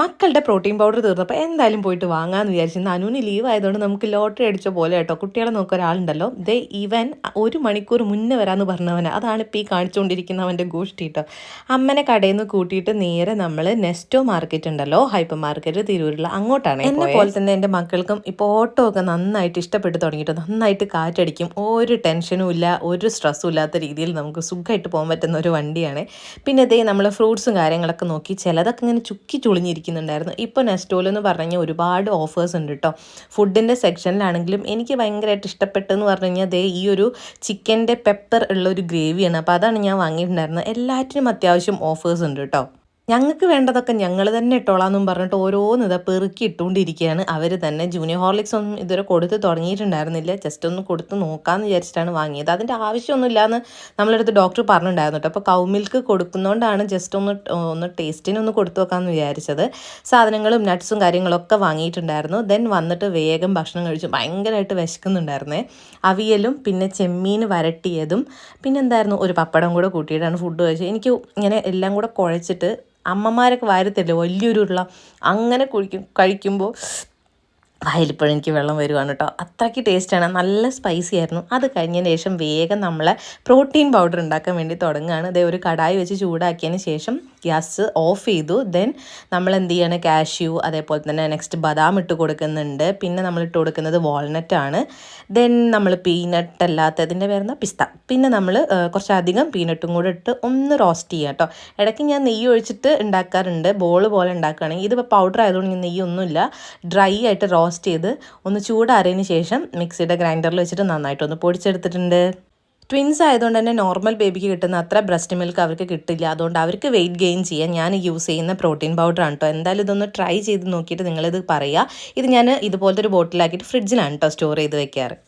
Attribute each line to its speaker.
Speaker 1: മക്കളുടെ protein powder തീർന്നപ്പോൾ എന്തായാലും പോയിട്ട് വാങ്ങാമെന്ന് വിചാരിച്ചു ഇന്ന് അനുവിന് ലീവ് ആയതുകൊണ്ട് നമുക്ക് ലോട്ടറി അടിച്ച പോലെ കേട്ടോ. കുട്ടികളെ നോക്കുക ഒരാളുണ്ടല്ലോ. ദേ ഇവൻ ഒരു മണിക്കൂർ മുന്നേ വരാമെന്ന് പറഞ്ഞവന്. അതാണ് ഇപ്പോൾ ഈ കാണിച്ചുകൊണ്ടിരിക്കുന്നവന്റെ ഗോഷ്ടി കേട്ടോ അമ്മനെ കടയിൽ നിന്ന് കൂട്ടിയിട്ട് നേരെ നമ്മൾ നെസ്റ്റോ മാർക്കറ്റ് ഉണ്ടല്ലോ. ഹൈപ്പർ മാർക്കറ്റ് തിരൂരുള്ള അങ്ങോട്ടാണ് എന്നെ പോലെ തന്നെ എന്റെ മക്കൾക്കും ഇപ്പോൾ ഓട്ടോ ഒക്കെ നന്നായിട്ട് ഇഷ്ടപ്പെട്ട് തുടങ്ങിയിട്ട് നന്നായിട്ട് കാറ്റടിക്കും. ഒരു ടെൻഷനും ഇല്ല ഒരു സ്ട്രെസ്സും ഇല്ലാത്ത രീതിയിൽ നമുക്ക് സുഖമായിട്ട് പോകാൻ പറ്റുന്ന ഒരു വണ്ടിയാണ്. പിന്നെ ഇതേ നമ്മൾ ഫ്രൂട്ട്സും കാര്യങ്ങളൊക്കെ നോക്കി ചിലതൊക്കെ ഇങ്ങനെ ചുക്കി ചുളിഞ്ഞിരിക്കുന്നുണ്ടായിരുന്നു ഇപ്പോൾ നെസ്റ്റോൽ എന്ന് പറഞ്ഞു ഒരുപാട് ഓഫേഴ്സ് ഉണ്ട് കേട്ടോ ഫുഡിന്റെ സെക്ഷനിലാണെങ്കിലും എനിക്ക് ഭയങ്കരമായിട്ട് ഇഷ്ടപ്പെട്ടെന്ന് പറഞ്ഞു കഴിഞ്ഞാൽ ദേ ഈ ഒരു ചിക്കന്റെ പെപ്പർ ഉള്ള ഒരു ഗ്രേവിയാണ് അപ്പോൾ അതാണ് ഞാൻ വാങ്ങിയിട്ടുണ്ടായിരുന്നത്. എല്ലാറ്റിനും അത്യാവശ്യം ഓഫേഴ്സ് ഉണ്ട് കേട്ടോ ഞങ്ങൾക്ക് വേണ്ടതൊക്കെ ഞങ്ങൾ തന്നെ ഇട്ടോളാന്നും പറഞ്ഞിട്ട് ഓരോന്ന് ഇതാ പെറുക്കി ഇട്ടുകൊണ്ടിരിക്കുകയാണ് അവർ തന്നെ ജൂനിയർ ഹോർലിക്സ് ഒന്നും ഇതുവരെ കൊടുത്ത് തുടങ്ങിയിട്ടുണ്ടായിരുന്നില്ല. ജസ്റ്റ് ഒന്ന് കൊടുത്ത് നോക്കാമെന്ന് വിചാരിച്ചിട്ടാണ് വാങ്ങിയത്. അതിന്റെ ആവശ്യമൊന്നുമില്ല എന്ന് നമ്മളടുത്ത് ഡോക്ടർ പറഞ്ഞിട്ടുണ്ടായിരുന്നു കേട്ടോ. അപ്പോൾ കൗ മിൽക്ക് കൊടുക്കുന്നതുകൊണ്ടാണ് ജസ്റ്റ് ഒന്ന് ഒന്ന് ടേസ്റ്റിനൊന്ന് കൊടുത്തു നോക്കാമെന്ന് വിചാരിച്ചത്. സാധനങ്ങളും നട്ട്സും കാര്യങ്ങളൊക്കെ വാങ്ങിയിട്ടുണ്ടായിരുന്നു. ദെൻ വന്നിട്ട് വേഗം ഭക്ഷണം കഴിച്ചു. ഭയങ്കരമായിട്ട് വിശക്കുന്നുണ്ടായിരുന്നേ. അവിയലും പിന്നെ ചെമ്മീൻ വരട്ടിയതും പിന്നെ എന്തായിരുന്നു? ഒരു പപ്പടം കൂടെ കൂട്ടിയിട്ടാണ് ഫുഡ് കഴിച്ചത്. എനിക്ക് ഇങ്ങനെ എല്ലാം കൂടെ കുഴച്ചിട്ട് അമ്മമാരൊക്കെ വാരത്തില്ലേ വലിയൊരു ഉരുള അങ്ങനെ കുഴിക്കും കഴിക്കുമ്പോൾ വായിലിപ്പോഴും എനിക്ക് വെള്ളം വരുവാണ് കേട്ടോ. അത്രയ്ക്ക് ടേസ്റ്റാണ് നല്ല സ്പൈസി ആയിരുന്നു. അത് കഴിഞ്ഞതിന് ശേഷം വേഗം നമ്മളെ പ്രോട്ടീൻ പൗഡർ ഉണ്ടാക്കാൻ വേണ്ടി തുടങ്ങുകയാണ്. അതേ ഒരു കടായി വെച്ച് ചൂടാക്കിയതിന് ശേഷം ഗ്യാസ് ഓഫ് ചെയ്തു. ദെൻ നമ്മൾ എന്ത് ചെയ്യണം? കാഷ്യൂ അതേപോലെ തന്നെ നെക്സ്റ്റ് ബദാം ഇട്ട് കൊടുക്കുന്നുണ്ട്. പിന്നെ നമ്മൾ ഇട്ട് കൊടുക്കുന്നത് വാൾനട്ട് ആണ്. ദെൻ നമ്മൾ പീനട്ട് അല്ലാത്തതിന്റെ പേരുന്ന പിസ്ത. പിന്നെ നമ്മൾ കുറച്ചധികം പീനട്ടും കൂടെ ഇട്ട് ഒന്ന് റോസ്റ്റ് ചെയ്യുക കേട്ടോ ഇടയ്ക്ക് ഞാൻ നെയ്യ് ഒഴിച്ചിട്ട് ഉണ്ടാക്കാറുണ്ട്. ബോൾ പോലെ ഉണ്ടാക്കുകയാണെങ്കിൽ. ഇതിപ്പോൾ പൗഡർ ആയതുകൊണ്ട് ഞാൻ നെയ്യൊന്നുമില്ല. ഡ്രൈ ആയിട്ട് റോസ്റ്റ് ചെയ്ത് ഒന്ന് ചൂടാറിയതിന് ശേഷം മിക്സിയുടെ ഗ്രൈൻഡറിൽ വെച്ചിട്ട് നന്നായിട്ടൊന്ന് പൊടിച്ചെടുത്തിട്ടുണ്ട്. ട്വിൻസ് ആയതുകൊണ്ട് തന്നെ നോർമൽ ബേബിക്ക് കിട്ടുന്ന അത്ര ബ്രസ്റ്റ് മിൽക്ക് അവർക്ക് കിട്ടില്ല. അതുകൊണ്ട് അവർക്ക് വെയിറ്റ് ഗെയിൻ ചെയ്യാൻ ഞാൻ യൂസ് ചെയ്യുന്ന പ്രോട്ടീൻ പൗഡർ ആണ് കേട്ടോ എന്തായാലും ഇതൊന്ന് ട്രൈ ചെയ്ത് നോക്കിയിട്ട് നിങ്ങളിത് പറയുക ഇത് ഞാൻ ഇതുപോലത്തെ ഒരു ബോട്ടിലാക്കിയിട്ട് ഫ്രിഡ്ജിലാണ് കേട്ടോ സ്റ്റോർ ചെയ്ത് വെക്കാറ്.